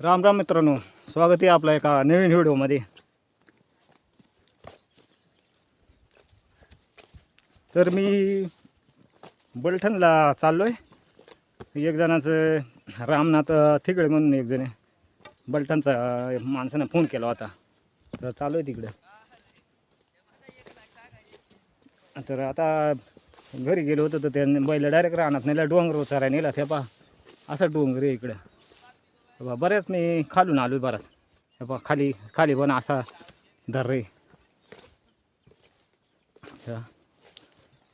राम राम मित्रांनो स्वागत आहे आपल्या एका नवीन व्हिडिओमध्ये. तर मी बलठणला चाललो आहे एक जणाचं रामनाथ थिगळे म्हणून एक जण बलठणचा माणसानं फोन केला होता. तर चालू आहे तिकडे. तर आता घरी गेलो होतो तर त्यांनी बैल डायरेक्ट राहणार नेला डोंगर उतारा नेला ते पहा असा डोंगर आहे इकडं. बा बऱ्याच मी खालून आलो बराच. हे खाली खाली पण असा धर रे.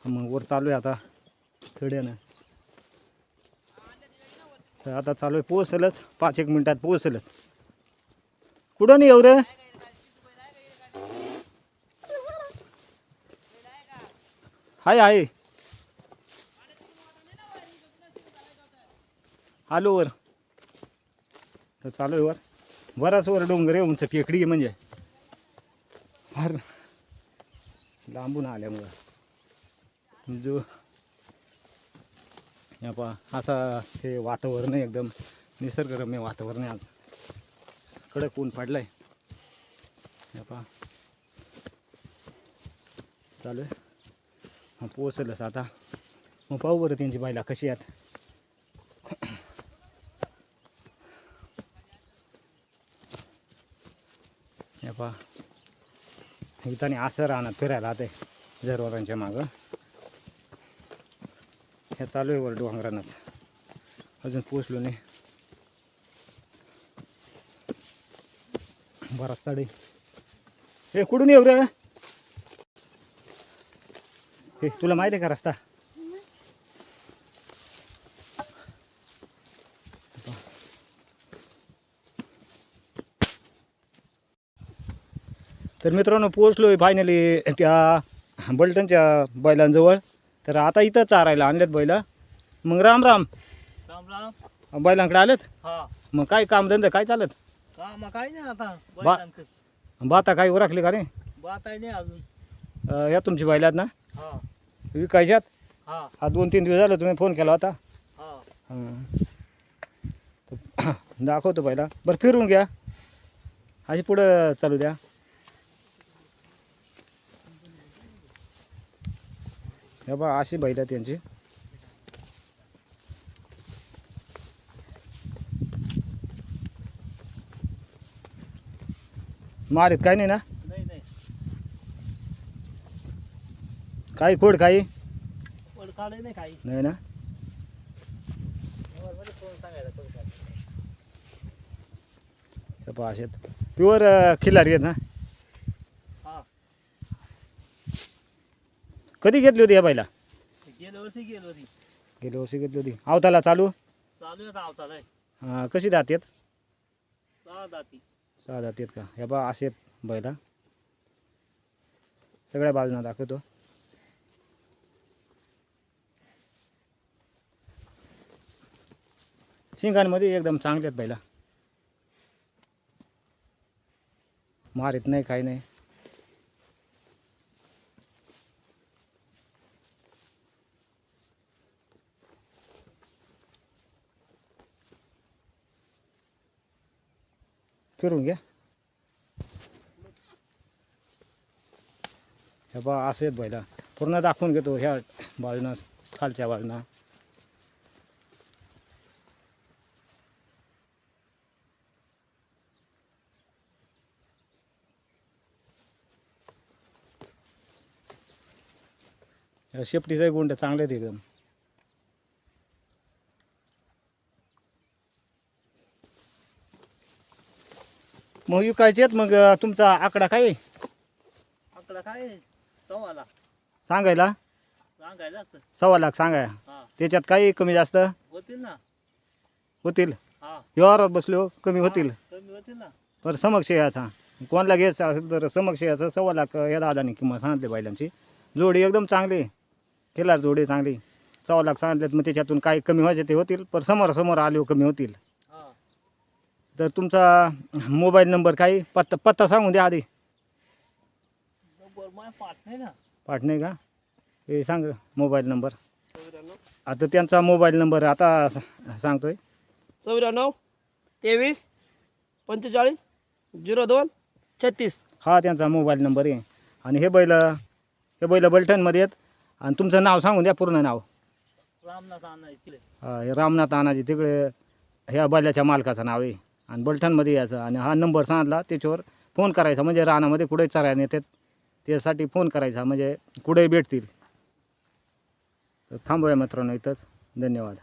मग वर चालू आहे आता थोड्यानं तर आता चालू आहे पोचलच पाच एक मिनटात पोचलच कुठं नाही येऊ रे? हाय आहे आलो वर. तर चालू आहे वर. बराच वर डोंगर आहे उंच टेकडी आहे म्हणजे. फार लांबून आल्यामुळं. जो या पहा असा हे वातावरण आहे एकदम. निसर्गरम्य वातावरण आहे आज. कडक ऊन पडलं आहे या पहा चालू आहे. मग पोचलंच आता. मग पाहू बरं त्यांची बायला कशी आहेत. हे पहा इथं असं राहणार फिरायला आता झरवरांच्या मागं. हे चालू आहे वर डोंगरानंच अजून पोचलो नाही. बराच चढे हे कुठून येऊ रे? हे तुला माहिती आहे का रस्ता? तर मित्रांनो पोचलो आहे फायनली त्या बलटणच्या बैलांजवळ. तर आता इथं चारायला आणलेत बैला. मग राम राम. राम राम. बैलांकडे आलेत? हा. मग काय कामधंदा काय चालत? का मग काय नाही आता बा- बाता काय उरकले का रे बात आहे नाही अजून. या तुमची बैला आहेत ना? हा. विकायच्यात? हा. दोन तीन दिवस झालं तुम्ही फोन केला होता. दाखवतो पहिला. बरं फिरून घ्या. अशी पुढं चालू द्या. हे बा अशी बैल आहे त्यांची मारीत काय नाही ना? नाही नाही. काही खोड काही? नाही काही. नाही ना? असे प्युअर खिलारी आहेत ना हा कधी घेतली होती या बाईला? गेल्या वर्षी गेलो होती. गेल्या वर्षी घेतली होती. आवताला चालू? चालू आहे अं, कशी दात आहेत? सहा दात आहेत. का? हे बा असे आहेत बैला. सगळ्या बाजूना दाखवतो. शिंगांमध्ये एकदम चांगले आहेत बैला. मारित नाही काही नाही. फिरून घ्या. हे बा असे आहेत बैला. पूर्ण दाखवून घेतो ह्या बाजूनं खालच्या बाजूनं. ह्या शेपटीचे गुंड चांगले आहेत एकदम. मग विकायचे आहेत मग अं, तुमचा आकडा काय? आहे? आकडा काय? सव्वाला सांगायला? सांगायला सव्वा लाख सांगाय. हा. त्याच्यात काही कमी जास्त? होतील ना. होतील. हा. व्यवहारात बसलो कमी होतील. कमी होतील ना. बरं समक्ष याचा कोणाला घ्यायचं? असेल तर समक्ष याचं सव्वा लाख या दादानी किंमत सांगितली बैलांची. जोडी एकदम चांगली. केला जोडी चांगली. सव्वा लाख सांगितलेत मग त्याच्यातून काही कमी व्हायचे ते होतील. पण समोर समोर आले कमी होतील. तर तुमचा मोबाईल नंबर काही पत्ता पत्ता सांगून द्या आधी. बरोबर माझ्या पाठ नाही ना पाठ नाही का? हे सांग मोबाईल नंबर. आता त्यांचा मोबाईल नंबर आता सांगतोय. चौऱ्याण्णव तेवीस पंचेचाळीस झिरो दोन छत्तीस. हा त्यांचा मोबाईल नंबर आहे. आणि हे बैल हे बैल बलठणमध्ये आहेत. आणि तुमचं नाव सांगून द्या पूर्ण नाव. रामनाथ इकडे हा, हे रामनाथ आनाजी तिकडे ह्या बैलाच्या मालकाचं नाव आहे. आणि बलठणमध्ये यायचं. आणि हा नंबर सांगितला त्याच्यावर फोन करायचा. म्हणजे रानामध्ये कुठे चरायला नेतात त्यासाठी फोन करायचा. म्हणजे कुठेही भेटतील. तर थांबूया मित्रांनो इथंच. धन्यवाद.